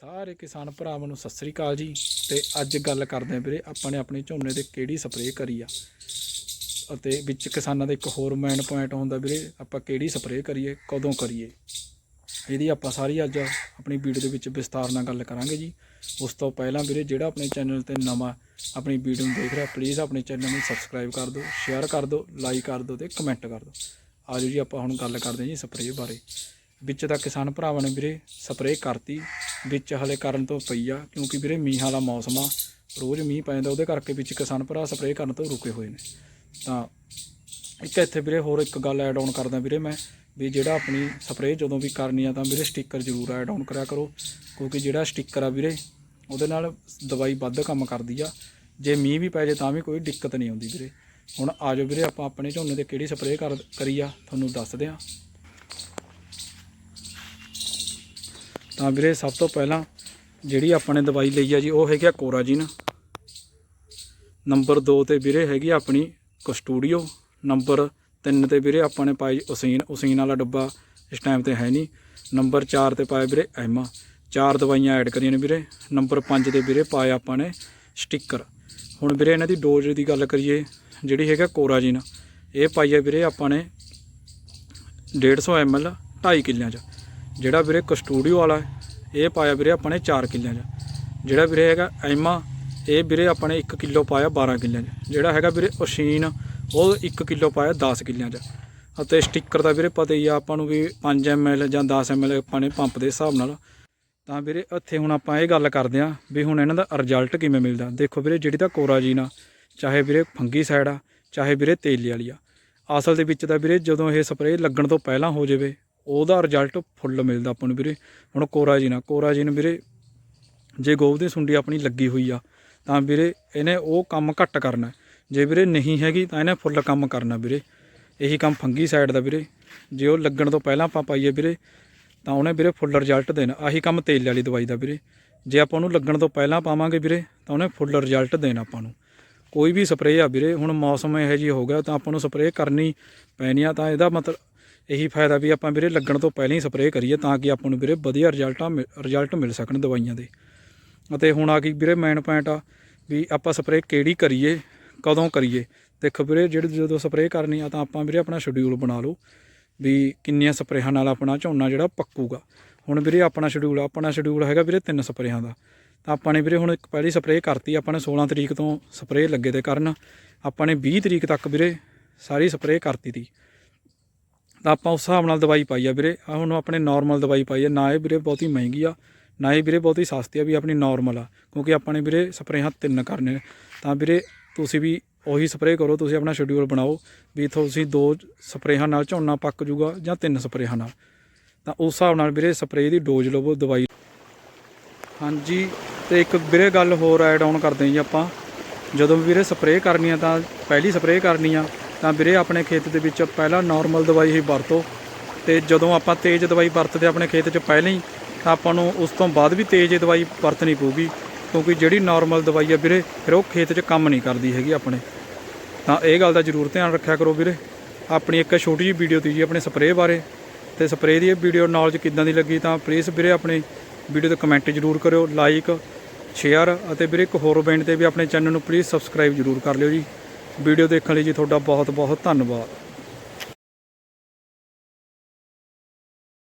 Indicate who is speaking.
Speaker 1: ਸਾਰੇ ਕਿਸਾਨ ਭਰਾਵਾਂ ਨੂੰ ਸਤਿ ਸ੍ਰੀ ਅਕਾਲ ਜੀ। ਤੇ ਅੱਜ ਗੱਲ ਕਰਦੇ ਆਂ ਵੀਰੇ, ਆਪਾਂ ਨੇ ਆਪਣੇ ਝੋਨੇ ਤੇ ਕਿਹੜੀ ਸਪਰੇਅ ਕਰੀ ਆ? ਅਤੇ ਵਿੱਚ ਕਿਸਾਨਾਂ ਦਾ ਇੱਕ ਹੋਰ ਮੈਨ ਪੁਆਇੰਟ ਹੁੰਦਾ ਵੀਰੇ, ਆਪਾਂ ਕਿਹੜੀ ਸਪਰੇਅ ਕਰੀਏ, ਕਦੋਂ ਕਰੀਏ? ਇਹਦੀ ਆਪਾਂ ਸਾਰੀ ਅੱਜ ਆਪਣੀ ਵੀਡੀਓ ਦੇ ਵਿੱਚ ਵਿਸਤਾਰ ਨਾਲ ਗੱਲ ਕਰਾਂਗੇ ਜੀ। ਉਸ ਤੋਂ ਪਹਿਲਾਂ ਵੀਰੇ, ਜਿਹੜਾ ਆਪਣੇ ਚੈਨਲ ਤੇ ਨਵਾਂ ਆਪਣੀ ਵੀਡੀਓ ਨੂੰ ਦੇਖ ਰਿਹਾ ਪਲੀਜ਼ ਆਪਣੇ ਚੈਨਲ ਨੂੰ ਸਬਸਕ੍ਰਾਈਬ ਕਰ ਦਿਓ ਸ਼ੇਅਰ ਕਰ ਦਿਓ ਲਾਈਕ ਕਰ ਦਿਓ ਤੇ ਕਮੈਂਟ ਕਰ ਦਿਓ। ਆਜੋ ਜੀ, ਆਪਾਂ ਹੁਣ ਗੱਲ ਕਰਦੇ ਹਾਂ ਜੀ ਸਪਰੇਅ ਬਾਰੇ। ਵਿੱਚ ਤਾਂ ਕਿਸਾਨ ਭਰਾਵਾਂ ਨੇ ਵੀਰੇ, ਸਪਰੇਅ ਕਰਤੀ ਵਿੱਚ ਹਲੇ ਕਰਨ ਤੋਂ ਪਈ ਆ, ਕਿਉਂਕਿ ਵੀਰੇ ਮੀਂਹ ਵਾਲਾ ਮੌਸਮ ਆ, ਰੋਜ਼ ਮੀਂਹ ਪੈ ਜਾਂਦਾ, ਉਹਦੇ ਕਰਕੇ ਵਿੱਚ ਕਿਸਾਨ ਭਰਾ ਸਪਰੇਅ ਕਰਨ ਤੋਂ ਰੁਕੇ ਹੋਏ ਨੇ। ਤਾਂ ਇੱਕ ਇੱਥੇ ਵੀਰੇ ਹੋਰ ਇੱਕ ਗੱਲ ਐਡ ਆਨ ਕਰਦਾ ਵੀਰੇ ਮੈਂ, ਵੀ ਜਿਹੜਾ ਆਪਣੀ ਸਪਰੇਅ ਜਦੋਂ ਵੀ ਕਰਨੀ ਆ ਤਾਂ ਵੀਰੇ ਸਟicker ਜ਼ਰੂਰ ਐਡ ਆਨ ਕਰਿਆ ਕਰੋ, ਕਿਉਂਕਿ ਜਿਹੜਾ ਸਟicker ਆ ਵੀਰੇ, ਉਹਦੇ ਨਾਲ ਦਵਾਈ ਵੱਧ ਕੰਮ ਕਰਦੀ ਆ। ਜੇ ਮੀਂਹ ਵੀ ਪੈ ਜੇ ਤਾਂ ਵੀ ਕੋਈ ਦਿੱਕਤ ਨਹੀਂ ਆਉਂਦੀ ਵੀਰੇ। ਹੁਣ ਆਜੋ ਵੀਰੇ, ਆਪਾਂ ਆਪਣੇ ਝੋਨੇ ਤੇ ਕਿਹੜੀ ਸਪਰੇਅ ਕਰ, ਕਰੀ ਆ, ਤੁਹਾਨੂੰ ਦੱਸਦੇ ਆ। ਤਾਂ ਵੀਰੇ ਸਭ ਤੋਂ ਪਹਿਲਾਂ ਜਿਹੜੀ ਆਪਾਂ ਨੇ ਦਵਾਈ ਲਈ ਆ ਜੀ, ਉਹ ਹੈਗੀ ਆ ਕੋਰਾਜਿਨ। ਨੰਬਰ 2 ਤੇ ਵੀਰੇ ਹੈਗੀ ਆਪਣੀ ਕਸਟੂਡੀਓ। ਨੰਬਰ 3 ਤੇ ਵੀਰੇ ਆਪਾਂ ਨੇ ਪਾਈ ਉਸੀਨ ਉਸੀਨ ਵਾਲਾ ਡੱਬਾ ਇਸ ਟਾਈਮ ਤੇ ਹੈ ਨਹੀਂ। ਨੰਬਰ 4 ਤੇ ਪਾਇਆ ਵੀਰੇ ਐਮਾ। ਚਾਰ ਦਵਾਈਆਂ ਐਡ ਕਰੀਆਂ ਨੇ ਵੀਰੇ। ਨੰਬਰ 5 ਤੇ ਵੀਰੇ ਪਾਇਆ ਆਪਾਂ ਨੇ ਸਟicker ਹੁਣ ਵੀਰੇ ਇਹਨਾਂ ਦੀ ਡੋਜ਼ ਦੀ ਗੱਲ ਕਰੀਏ, ਜਿਹੜੀ ਹੈਗਾ ਕੋਰਾਜਿਨ, ਇਹ ਪਾਈ ਹੈ ਵੀਰੇ ਆਪਾਂ ਨੇ 150 ml 2.5 ਕਿੱਲਿਆਂ 'ਚ। ਜਿਹੜਾ ਵੀਰੇ ਕਸਟੂਡੀਓ ਵਾਲਾ ਇਹ ਪਾਇਆ ਵੀਰੇ ਆਪਾਂ ਨੇ 4 ਕਿੱਲਿਆਂ 'ਚ। ਜਿਹੜਾ ਵੀਰੇ ਹੈਗਾ ਐਮਾ, ਇਹ ਵੀਰੇ ਆਪਾਂ ਨੇ 1 ਕਿਲੋ ਪਾਇਆ 12 ਕਿੱਲਿਆਂ 'ਚ। ਜਿਹੜਾ ਹੈਗਾ ਵੀਰੇ ਓਸ਼ੀਨ ਉਹ 1 ਕਿਲੋ ਪਾਇਆ 10 ਕਿੱਲਿਆਂ 'ਚ। ਅਤੇ ਸਟicker ਦਾ ਵੀਰੇ ਪਤਾ ਹੀ ਆ, ਆਪਾਂ ਨੂੰ ਵੀ 5 ml ਜਾਂ 10 ml ਆਪਾਂ ਨੇ ਪੰਪ ਦੇ ਹਿਸਾਬ ਨਾਲ। ਤਾਂ ਵੀਰੇ ਇੱਥੇ ਹੁਣ ਆਪਾਂ ਇਹ ਗੱਲ ਕਰਦੇ ਆਂ ਵੀ ਹੁਣ ਇਹਨਾਂ ਦਾ ਰਿਜ਼ਲਟ ਕਿਵੇਂ ਮਿਲਦਾ। ਦੇਖੋ ਵੀਰੇ, ਜਿਹੜੀ ਤਾਂ ਕੋਰਾਜੀਨ ਆ, ਚਾਹੇ ਵੀਰੇ ਫੰਗੀ ਸਾਈਡ ਆ, ਚਾਹੇ ਵੀਰੇ ਤੇਲੀ ਵਾਲੀ ਆ। ਅਸਲ ਦੇ ਵਿੱਚ ਤਾਂ ਵੀਰੇ ਜਦੋਂ ਇਹ ਸਪਰੇਅ ਲੱਗਣ ਤੋਂ ਪਹਿਲਾਂ ਹੋ ਜਾਵੇ ਉਹਦਾ ਰਿਜ਼ਲਟ ਫੁੱਲ ਮਿਲਦਾ ਆਪਾਂ ਨੂੰ ਵੀਰੇ। ਹੁਣ ਕੋਰਾਜੀਨ ਆ ਕੋਰਾਜੀਨ ਵੀਰੇ, ਜੇ ਗੋਬ ਦੀ ਸੁੰਡੀ ਆਪਣੀ ਲੱਗੀ ਹੋਈ ਆ, ਤਾਂ ਵੀਰੇ ਇਹਨੇ ਉਹ ਕੰਮ ਘੱਟ ਕਰਨਾ। ਜੇ ਵੀਰੇ ਨਹੀਂ ਹੈਗੀ ਤਾਂ ਇਹਨੇ ਫੁੱਲ ਕੰਮ ਕਰਨਾ ਵੀਰੇ। ਇਹੀ ਕੰਮ ਫੰਗੀ ਸਾਈਡ ਦਾ ਵੀਰੇ। ਜੇ ਉਹ ਲੱਗਣ ਤੋਂ ਪਹਿਲਾਂ ਆਪਾਂ ਪਾਈਏ ਵੀਰੇ, ਤਾਂ ਉਹਨੇ ਵੀਰੇ ਫੁੱਲ ਰਿਜ਼ਲਟ ਦੇਣਾ। ਆਹੀ ਕੰਮ ਤੇਲ ਵਾਲੀ ਦਵਾਈ ਦਾ ਵੀਰੇ। ਜੇ ਆਪਾਂ ਉਹਨੂੰ ਲੱਗਣ ਤੋਂ ਪਹਿਲਾਂ ਪਾਵਾਂਗੇ ਵੀਰੇ, ਤਾਂ ਉਹਨੇ ਫੁੱਲ ਰਿਜ਼ਲਟ ਦੇਣਾ ਆਪਾਂ ਨੂੰ। ਕੋਈ ਵੀ ਸਪਰੇਅ ਆ ਵੀਰੇ, ਹੁਣ ਮੌਸਮ ਇਹੋ ਜਿਹੀ ਹੋ ਗਿਆ ਤਾਂ ਆਪਾਂ ਨੂੰ ਸਪਰੇਅ ਕਰਨੀ ਪੈਣੀ ਆ, ਤਾਂ ਇਹਦਾ ਮਤਲਬ ਇਹੀ ਫਾਇਦਾ ਵੀ ਆਪਾਂ ਵੀਰੇ ਲੱਗਣ ਤੋਂ ਪਹਿਲਾਂ ਹੀ ਸਪਰੇਅ ਕਰੀਏ ਤਾਂ ਕਿ ਆਪਾਂ ਨੂੰ ਵੀਰੇ ਵਧੀਆ ਰਿਜ਼ਲਟਾਂ ਰਿਜ਼ਲਟ ਮਿਲ ਸਕਣ ਦਵਾਈਆਂ ਦੇ। ਅਤੇ ਹੁਣ ਆ ਗਈ ਵੀਰੇ ਮੇਨ ਪੁਆਇੰਟ ਆ ਵੀ ਆਪਾਂ ਸਪਰੇਅ ਕਿਹੜੀ ਕਰੀਏ, ਕਦੋਂ ਕਰੀਏ। ਦੇਖੋ ਵੀਰੇ ਜਿਹੜੇ ਜਦੋਂ ਸਪਰੇਅ ਕਰਨੀ ਆ ਤਾਂ ਆਪਾਂ ਵੀਰੇ ਆਪਣਾ ਸ਼ਡਿਊਲ ਬਣਾ ਲਓ ਵੀ ਕਿੰਨੀਆਂ ਸਪਰੇਹਾਂ ਨਾਲ ਆਪਣਾ ਝੋਨਾ ਜਿਹੜਾ ਪੱਕੂਗਾ। ਹੁਣ ਵੀਰੇ ਆਪਣਾ ਸ਼ਡਿਊਲ ਆਪਣਾ ਸ਼ਡਿਊਲ ਹੈਗਾ ਵੀਰੇ ਤਿੰਨ ਸਪਰੇਹਾਂ ਦਾ। ਤਾਂ ਆਪਾਂ ਨੇ ਵੀਰੇ ਹੁਣ ਇੱਕ ਪਹਿਲੀ ਸਪਰੇਅ ਕਰਤੀ, ਆਪਾਂ ਨੇ 16 ਤਰੀਕ ਤੋਂ ਸਪਰੇਅ ਲੱਗੇ ਤੇ ਕਰਨ। ਆਪਾਂ ਨੇ 20 ਤਰੀਕ ਤੱਕ ਵੀਰੇ ਸਾਰੀ ਸਪਰੇਅ ਕਰਤੀ ਤੀ। ਤਾਂ ਆਪਾਂ ਉਸ ਹਿਸਾਬ ਨਾਲ ਦਵਾਈ ਪਾਈ ਆ ਵੀਰੇ। ਆ ਹੁਣ ਆਪਣੇ ਨਾਰਮਲ ਦਵਾਈ ਪਾਈ ਆ। ਨਾ ਇਹ ਵੀਰੇ ਬਹੁਤੀ ਮਹਿੰਗੀ ਆ, ਨਾ ਇਹ ਵੀਰੇ ਬਹੁਤੀ ਸਸਤੀ ਆ ਵੀ ਆਪਣੀ ਨਾਰਮਲ ਆ। ਕਿਉਂਕਿ ਆਪਾਂ ਨੇ ਵੀਰੇ ਸਪਰੇਹਾਂ ਤਿੰਨ ਕਰਨੇ ਤਾਂ ਵੀਰੇ ਤੁਸੀਂ ਵੀ ਉਹੀ ਸਪਰੇਅ ਕਰੋ, ਤੁਸੀਂ ਆਪਣਾ ਸ਼ਡਿਊਲ ਬਣਾਓ ਵੀ ਤੁਸੀਂ ਦੋ ਸਪਰੇਹਾਂ ਨਾਲ ਝੋਨਾ ਪੱਕ ਜੂਗਾ ਜਾਂ ਤਿੰਨ ਸਪਰੇਹਾਂ ਨਾਲ। ਤਾਂ ਉਸ ਹਿਸਾਬ ਨਾਲ ਵੀਰੇ ਸਪਰੇਅ ਦੀ ਡੋਜ਼ ਲਵੋ ਦਵਾਈ। ਹਾਂਜੀ, ਤੇ ਇੱਕ ਵੀਰੇ ਗੱਲ ਹੋਰ ਐਡ ਆਨ ਕਰਦੇ ਹਾਂ ਜੀ ਆਪਾਂ। ਜਦੋਂ ਵੀਰੇ ਸਪਰੇਅ ਕਰਨੀ ਆ ਤਾਂ ਪਹਿਲੀ ਸਪਰੇਅ ਕਰਨੀ ਆ। ਤਾਂ ਵੀਰੇ ਆਪਣੇ ਖੇਤ ਦੇ ਵਿੱਚ ਪਹਿਲਾਂ ਨਾਰਮਲ ਦਵਾਈ ਹੀ ਵਰਤੋ ਤੇ ਜਦੋਂ ਆਪਾਂ ਤੇਜ਼ ਦਵਾਈ ਵਰਤਦੇ ਆਪਣੇ ਖੇਤ 'ਚ ਪਹਿਲਾਂ ਹੀ, ਤਾਂ ਆਪਾਂ ਨੂੰ ਉਸ ਤੋਂ ਬਾਅਦ ਵੀ ਤੇਜ਼ ਦਵਾਈ ਵਰਤਣੀ ਪਊਗੀ, ਕਿਉਂਕਿ ਜਿਹੜੀ ਨਾਰਮਲ ਦਵਾਈ ਆ ਵੀਰੇ, ਫਿਰ ਉਹ ਖੇਤ 'ਚ ਕੰਮ ਨਹੀਂ ਕਰਦੀ ਹੈਗੀ ਆਪਣੇ। ਤਾਂ ਇਹ ਗੱਲ ਦਾ ਜ਼ਰੂਰ ਧਿਆਨ ਰੱਖਿਆ ਕਰੋ ਵੀਰੇ। ਆਪਣੀ ਇੱਕ ਛੋਟੀ ਜਿਹੀ ਵੀਡੀਓ ਤੀ ਜੀ ਆਪਣੇ ਸਪਰੇਅ ਬਾਰੇ। ਤੇ ਸਪਰੇਅ ਦੀ ਇਹ ਵੀਡੀਓ ਨੌਲੇਜ ਕਿੱਦਾਂ ਦੀ ਲੱਗੀ ਤਾਂ ਪਲੀਜ਼ ਵੀਰੇ ਆਪਣੇ ਵੀਡੀਓ ਤੇ ਕਮੈਂਟ ਜ਼ਰੂਰ ਕਰਿਓ ਲਾਈਕ ਸ਼ੇਅਰ ਅਤੇ ਵੀਰੇ ਇੱਕ ਹੋਰ ਬੈਂਡ ਤੇ ਵੀ ਆਪਣੇ ਚੈਨਲ ਨੂੰ ਪਲੀਜ਼ ਸਬਸਕ੍ਰਾਈਬ ਜ਼ਰੂਰ ਕਰ ਲਿਓ ਜੀ। ਵੀਡੀਓ ਦੇਖਣ ਲਈ ਜੀ ਤੁਹਾਡਾ ਬਹੁਤ ਬਹੁਤ ਧੰਨਵਾਦ।